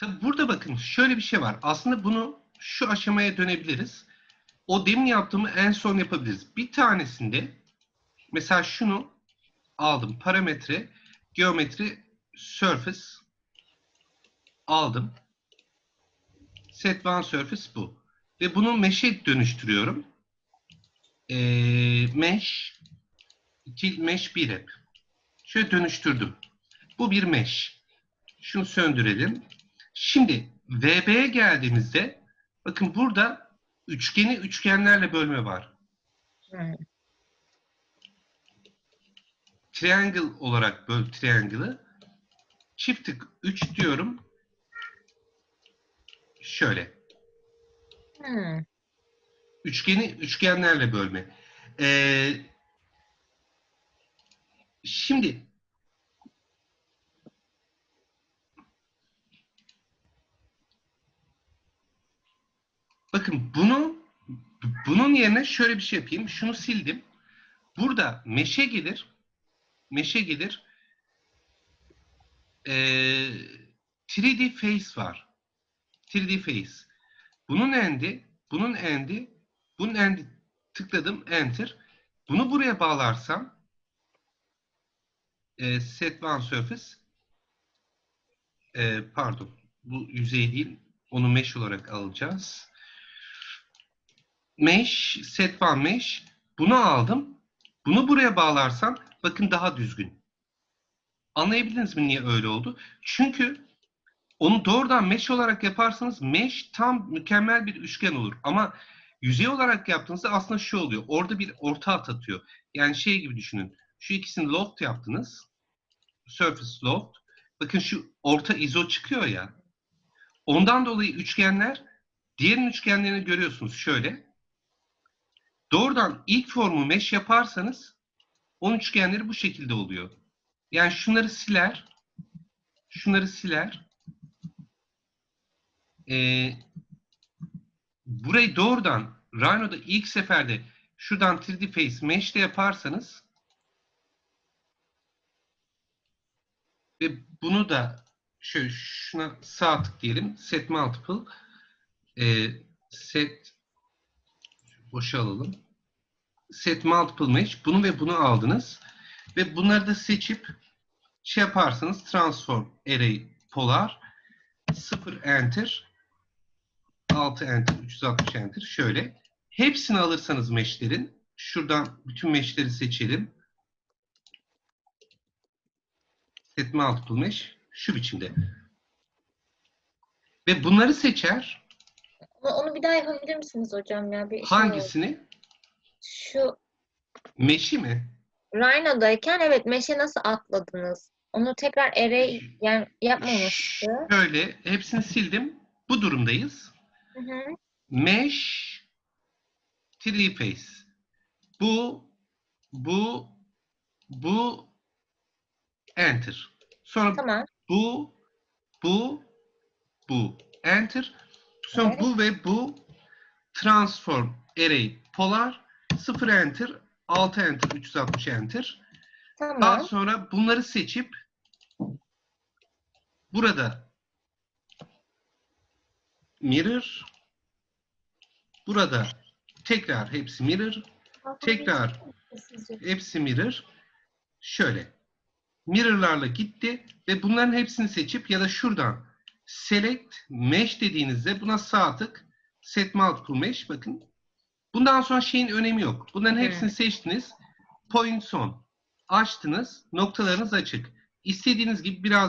Tabi burada bakın şöyle bir şey var. Aslında bunu şu aşamaya dönebiliriz. O demin yaptığımı en son yapabiliriz. Bir tanesinde mesela şunu aldım. Parametre, geometri, surface aldım. Set one surface bu. Ve bunu mesh'e dönüştürüyorum. Ee, mesh til mesh bir hep. Şöyle dönüştürdüm. Bu bir mesh. Şunu söndürelim. Şimdi VB'ye geldiğimizde bakın burada üçgeni üçgenlerle bölme var. Hmm. Triangle olarak böl triangle'ı. Çift tık 3 diyorum. Şöyle. Hmm. Üçgeni üçgenlerle bölme. Ee, şimdi bakın bunu bunun yerine şöyle bir şey yapayım. Şunu sildim. Burada meşe gelir. Meşe gelir. Ee, 3D face var. 3D face. Bunun endi, bunun endi, bunun endi tıkladım enter. Bunu buraya bağlarsam e, set one surface e, pardon bu yüzey değil onu mesh olarak alacağız. Mesh, set one mesh bunu aldım. Bunu buraya bağlarsam bakın daha düzgün. Anlayabildiniz mi niye öyle oldu? Çünkü onu doğrudan mesh olarak yaparsanız mesh tam mükemmel bir üçgen olur. Ama yüzey olarak yaptığınızda aslında şu oluyor. Orada bir orta hat atıyor. Yani şey gibi düşünün. Şu ikisini loft yaptınız. Surface loft. Bakın şu orta izo çıkıyor ya. Ondan dolayı üçgenler diğer üçgenlerini görüyorsunuz şöyle. Doğrudan ilk formu mesh yaparsanız onun üçgenleri bu şekilde oluyor. Yani şunları siler. Şunları siler. Ee, burayı doğrudan Rhino'da ilk seferde şuradan 3D Face Mesh'te yaparsanız ve bunu da şöyle şuna sağ tıklayalım. Set Multiple ee, Set boşa alalım. Set Multiple Mesh bunu ve bunu aldınız. Ve bunları da seçip şey yaparsanız Transform Array Polar 0 Enter 6 enter, 360 enter. Şöyle. Hepsini alırsanız meshlerin, şuradan bütün meshleri seçelim. Set multiple mesh şu biçimde. Ve bunları seçer. Onu, onu bir daha yapabilir misiniz hocam ya? Bir şey. Hangisini? Şu Mesh'i mi? Rhino'dayken evet meşe nasıl atladınız? Onu tekrar array yani yapmamıştı. Şöyle hepsini sildim. Bu durumdayız. Hı hı. Mesh 3D face. Bu, bu, bu, enter. Sonra Tamam. bu, bu, bu. Enter. Sonra Evet. bu ve bu transform array polar 0 enter 6 enter 360 enter. Daha Tamam. sonra bunları seçip burada mirror burada tekrar hepsi mirror tekrar hepsi mirror şöyle mirror'larla gitti ve bunların hepsini seçip ya da şuradan select mesh dediğinizde buna sağ tık set multiple mesh bakın bundan sonra şeyin önemi yok. Bunların hepsini seçtiniz. Point on. Açtınız. Noktalarınız açık. İstediğiniz gibi biraz